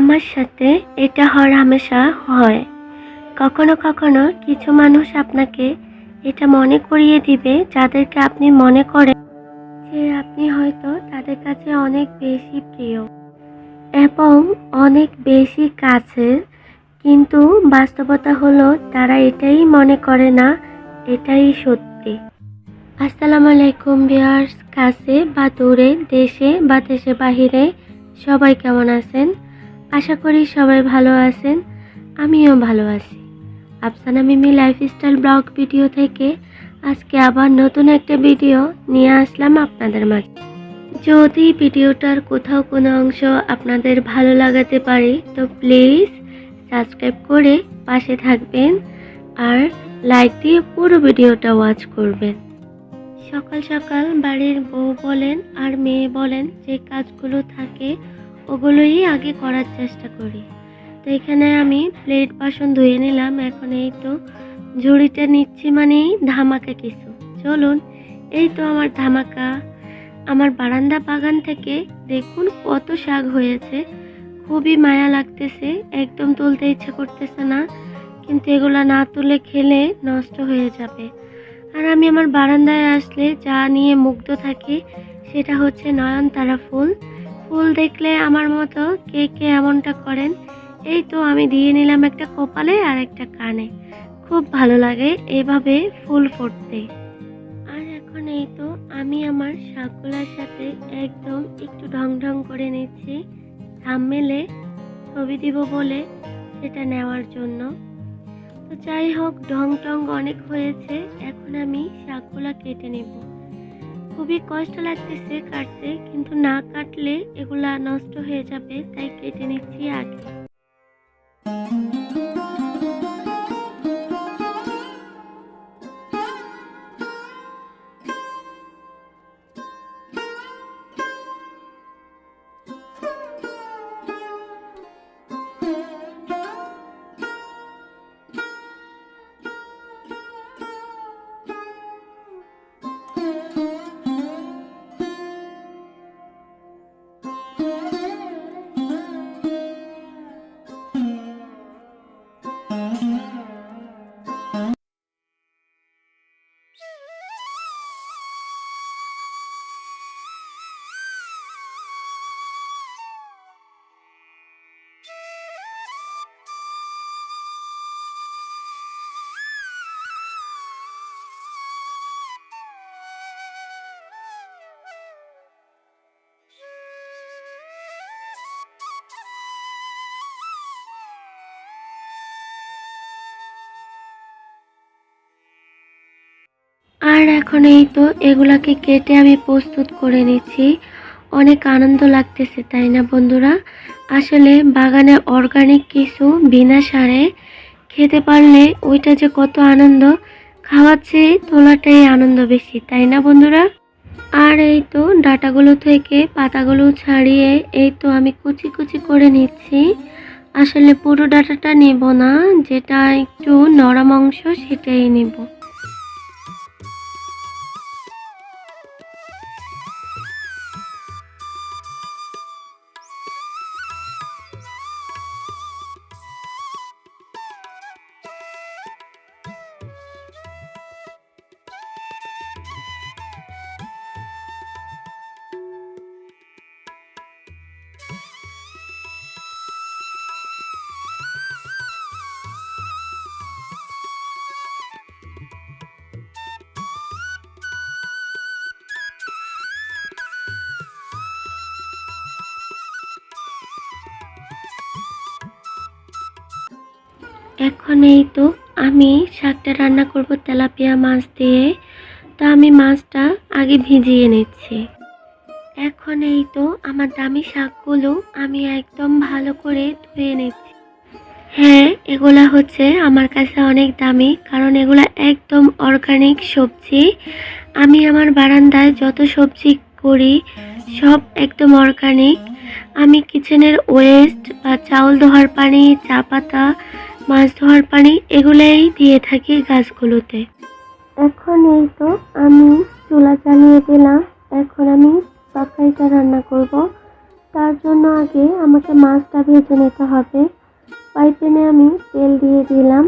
আমার সাথে এটা হর হামেশা হয়। কখনো কখনো কিছু মানুষ আপনাকে এটা মনে করিয়ে দিবে যাদেরকে আপনি মনে করেন যে আপনি হয়তো তাদের কাছে অনেক বেশি প্রিয় এবং অনেক বেশি কাছের। কিন্তু বাস্তবতা হলো তারা এটাই মনে করে না, এটাই সত্যি। আসসালামু আলাইকুম বিয়ার্স কাছে বা দূরে, দেশে বা দেশে বাহিরে সবাই কেমন আছেন? আশা করি সবাই ভালো আছেন। আমিও ভালো আছি। Afsana Mimi lifestyle vlog video থেকে আজকে আবার নতুন একটা ভিডিও নিয়ে আসলাম আপনাদের মাঝে। যদি ভিডিওটার কোথাও কোনো অংশ আপনাদের ভালো লাগাতে পারে, তো প্লিজ সাবস্ক্রাইব করে পাশে থাকবেন আর লাইক দিয়ে পুরো ভিডিওটা ওয়াচ করবেন। সকাল সকাল বাড়ির বউ বলেন আর মেয়ে বলেন যে কাজগুলো থাকে ওগুলোই আগে করার চেষ্টা করি। তো এখানে আমি প্লেট বাসন ধুয়ে নিলাম। এখন এই তো ঝুড়িটা নিচ্ছি মানেই ধামাকা কিছু। চলুন, এই তো আমার ধামাকা। আমার বারান্দা বাগান থেকে দেখুন কত শাক হয়েছে। খুবই মায়া লাগতেছে, একদম তুলতে ইচ্ছে করতেছে না। কিন্তু এগুলা না তুলে খেলে নষ্ট হয়ে যাবে। আর আমি আমার বারান্দায় আসলে যা নিয়ে মুগ্ধ থাকি, সেটা হচ্ছে নয়নতারা ফুল। ফুল দেখলে আমার মতো কে কে এমনটা করেন? এই তো আমি দিয়ে নিলাম একটা কপালে আর একটা কানে। খুব ভালো লাগে এভাবে ফুল ফুটতে। আর এখন এই তো আমি আমার শাকগুলার সাথে একদম একটু ঢং ঢং করে নিচ্ছি। থামমেলে ছবি দিব বলে সেটা নেওয়ার জন্য। তো যাই হোক, ঢং টং অনেক হয়েছে, এখন আমি শাকগুলা কেটে নেব। খুবই কষ্ট লাগতেছে কাটতে, কিন্তু না কাটলে এগুলা নষ্ট হয়ে যাবে তাই কেটে নিচ্ছি আগে। আর এখন এই তো এগুলাকে কেটে আমি প্রস্তুত করে নিচ্ছি। অনেক আনন্দ লাগতেছে, তাই না বন্ধুরা? আসলে বাগানে অর্গানিক কিছু বিনা সারে খেতে পারলে ওইটা যে কত আনন্দ, খাওয়াচ্ছে তোলাটাই আনন্দ বেশি, তাই না বন্ধুরা? আর এই তো ডাটাগুলো থেকে পাতাগুলো ছাড়িয়ে এই তো আমি কুচি কুচি করে নিচ্ছি। আসলে পুরো ডাটাটা নেব না, যেটা একটু নরম অংশ সেটাই নেব। এখন এই তো আমি শাকটা রান্না করব তেলাপিয়া মাছ দিয়ে। তো আমি মাছটা আগে ভিজিয়ে নিচ্ছি। এখন এই তো আমার দামি শাকগুলো আমি একদম ভালো করে ধুয়ে নিচ্ছি। হ্যাঁ এগুলা হচ্ছে আমার কাছে অনেক দামি, কারণ এগুলা একদম অর্গানিক সবজি। আমি আমার বারান্দায় যত সবজি করি, সব একদম অর্গানিক আমি কিচেনের ওয়েস্ট বা চাউল ধোয়ার পানি, চা পাতা মাছ ধোয়ার পানি এগুলাই দিয়ে থাকি গাছগুলোতে। এখন এই তো আমি চুলা চালিয়ে দিলাম। এখন আমি তরকারিটা রান্না করব। তার জন্য আগে আমাকে মাছটা ভেজে নিতে হবে। পাইপেনে আমি তেল দিয়ে দিলাম।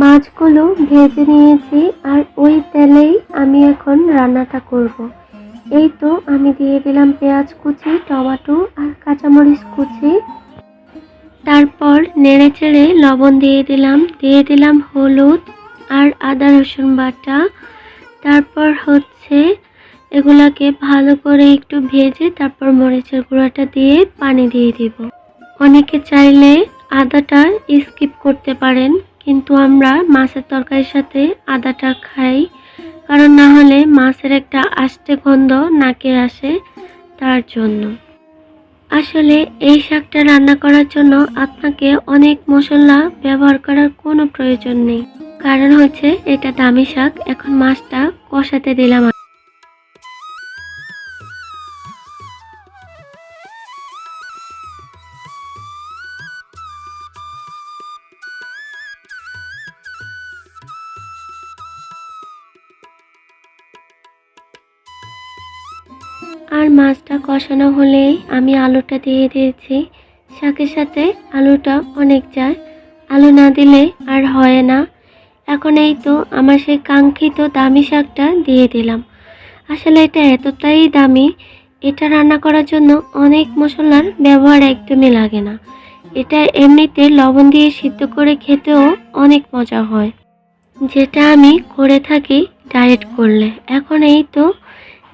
মাছগুলো ভেজে নিয়েছি আর ওই তেলেই আমি এখন রান্নাটা করব। এই তো আমি দিয়ে দিলাম পেঁয়াজ কুচি, টমেটো আর কাঁচামরিচ কুচি। তারপর নেড়ে চেড়ে লবণ দিয়ে দিলাম দিয়ে দিলাম হলুদ আর আদা রসুন বাটা। তারপর হচ্ছে এগুলাকে ভালো করে একটু ভেজে তারপর মরিচের গুঁড়াটা দিয়ে পানি দিয়ে দিব। অনেকে চাইলে আদাটা স্কিপ করতে পারেন। কিন্তু আমরা মাছের তরকারির সাথে আদাটা খাই। কারণ না হলে মাছের একটা আষ্টে গন্ধ নাকে আসে তার জন্য। আসলে এই শাকটা রান্না করার জন্য আপনাকে অনেক মশলা ব্যবহার করার কোনো প্রয়োজন নেই। কারণ হচ্ছে এটা দামি শাক, এখন মাছটা কষাতে দিলাম আর মাছটা কষানো হলেই আমি আলুটা দিয়ে দিয়েছি। শাকের সাথে আলুটা অনেক যায়। আলু না দিলে আর হয় না। এখন এই তো আমার সেই কাঙ্ক্ষিত দামি শাকটা দিয়ে দিলাম। আসলে এটা এতটাই দামি, এটা রান্না করার জন্য অনেক মশলার ব্যবহার একদমই লাগে না। এটা এমনিতে লবণ দিয়ে সিদ্ধ করে খেতেও অনেক মজা হয়। যেটা আমি করে থাকি ডায়েট করলে। এখন এই তো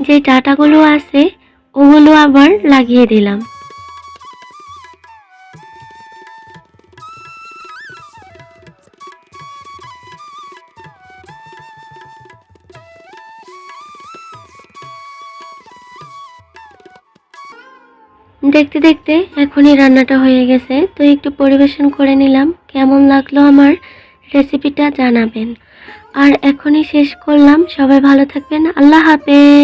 যে ডাটাগুলো আছে, ওগুলো আবার লাগিয়ে দিলাম। দেখতে দেখতে এখনই রান্নাটা হয়ে গেছে, তো একটু পরিবেশন করে নিলাম। কেমন লাগল আমার রেসিপিটা জানাবেন। আর এখনই শেষ করলাম। সবাই ভালো থাকবেন। আল্লাহ হাফেজ।